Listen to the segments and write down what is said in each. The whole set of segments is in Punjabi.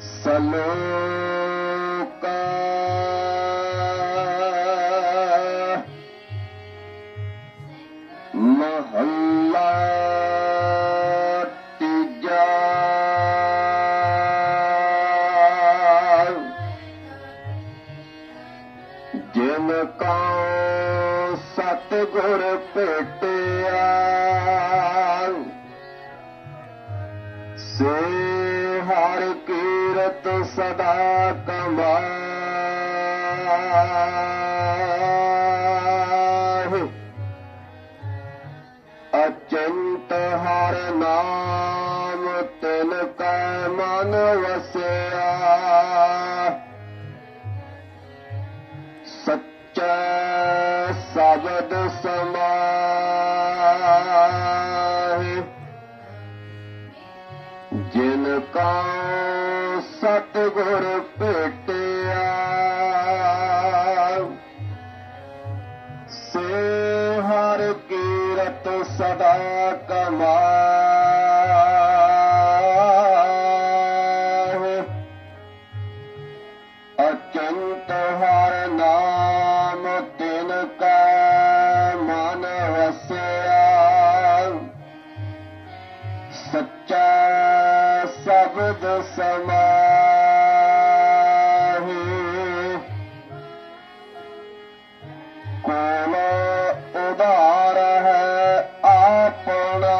सलोका ਸੇ ਹਰ ਕੀਰਤ ਸਦਾ ਕਮਾਏ ਅਚੰਤ ਹਰ ਨਾਮ ਤਿਨ ਕੈ ਮਨ ਵਸਿਆ ਕਾ ਸਤਿਗੁਰ ਭੇਟਿਆ ਸੇ ਹਰ ਕੀਰਤ ਸਦਾ ਕਮਾਏ ਸ਼ਬਦ ਸਮਾਹਿ ਕੋਲ ਉਧਾਰ ਹੈ ਆਪਣਾ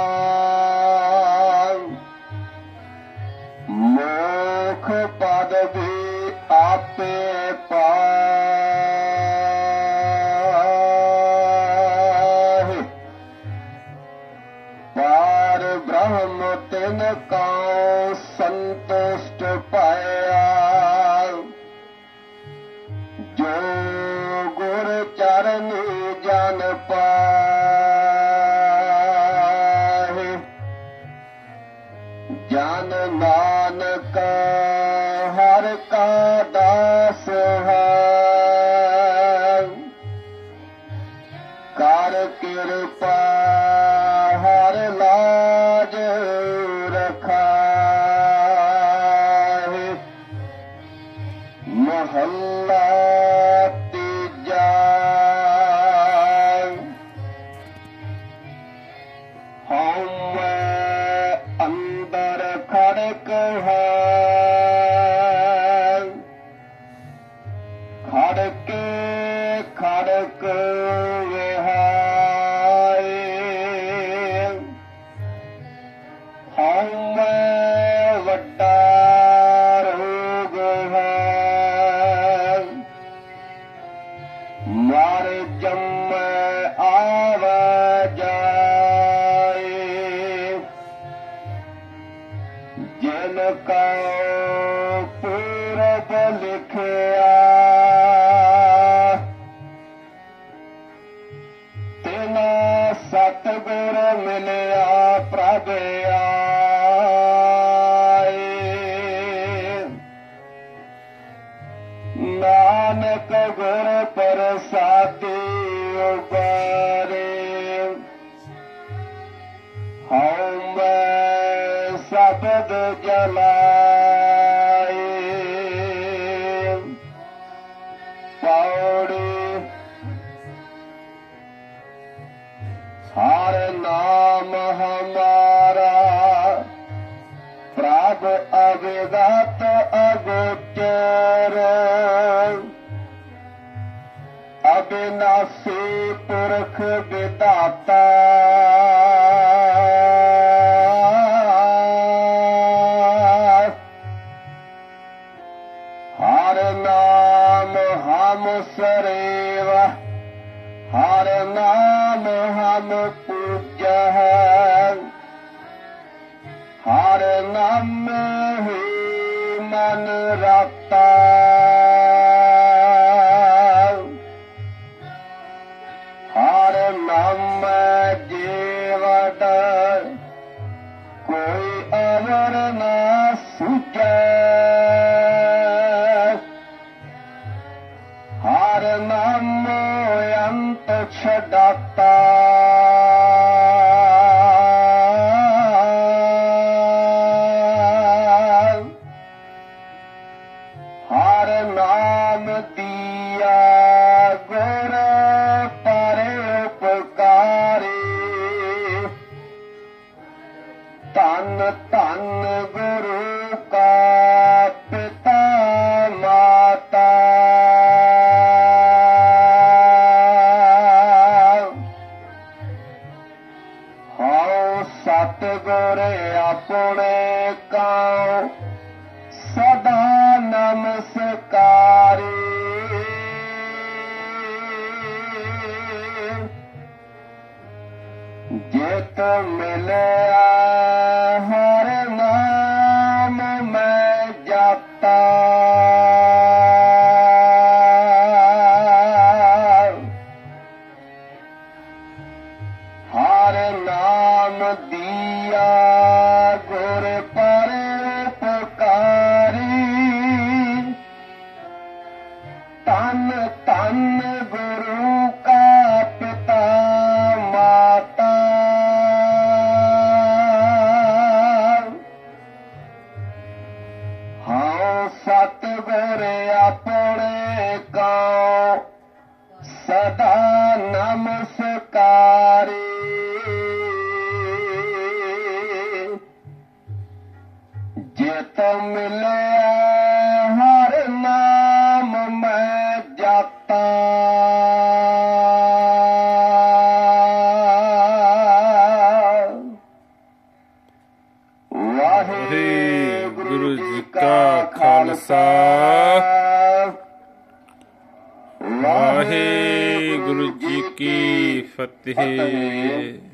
ਮੋਖ ਪਦ ਵੀ ਆਪੇ ਪਾਏ ਪਾਰ ਬ੍ਰਹਮ ਤਿਨ ਕਾ ਚਰਨ ਜਨ ਪਾਹੇ। ਜਨ ਨਾਨਕ ਹਰ ਕਾ ਦਾਸ ਹੈ। ਕਰ ਕਿਰਪਾ ਹਰ ਲਾਜ ਰਖਾਏ ਮਹੱਲਾ ਜਿਨ ਕਾ ਪੂਰਬ ਲਿਖਿਆ। ਮੈਂ ਸਬਦ ਜਲਾਏ। ਪੌੜੀ ਹਰ ਨਾਮ ਹਮਾਰਾ। ਪ੍ਰਭ ਅਵਿਗਤ ਅਗੋਚਰ। ਅਬਿਨਾਸੀ ਪੁਰਖ ਵਿਦਾਤਾ ਹਮ ਪੂਜੈ ਹਰ ਨਾਮ ਹੀ ਮਨ ਰਤਾ ਹਰ ਨਾਮ ਜੀਵਤ ਕੋਈ ਅਵਰ ਨਾ ਸੁਝੈ ਹਰ ਨਾਮ ਅੰਤ ਛਡਾਤਾ। ਪ੍ਰਕਾਰੇ ਜੇ ਤੋ ਮਿਲਿਆ ਹਰ ਨਾਮ ਮੈਂ ਜਾਤਾ ਸਦਾ ਨਮਸਕਾਰੀ। ਜਿਤ ਮਿਲਿਆ ਹਰ ਨਾਮ ਮੈਂ ਜਾਤਾ। ਵਾਹਿਗੁਰੂ ਜੀ ਕਾ ਖਾਲਸਾ। ਵਾਹਿਗੁਰੂ ਜੀ ਕੀ ਫਤਿਹ।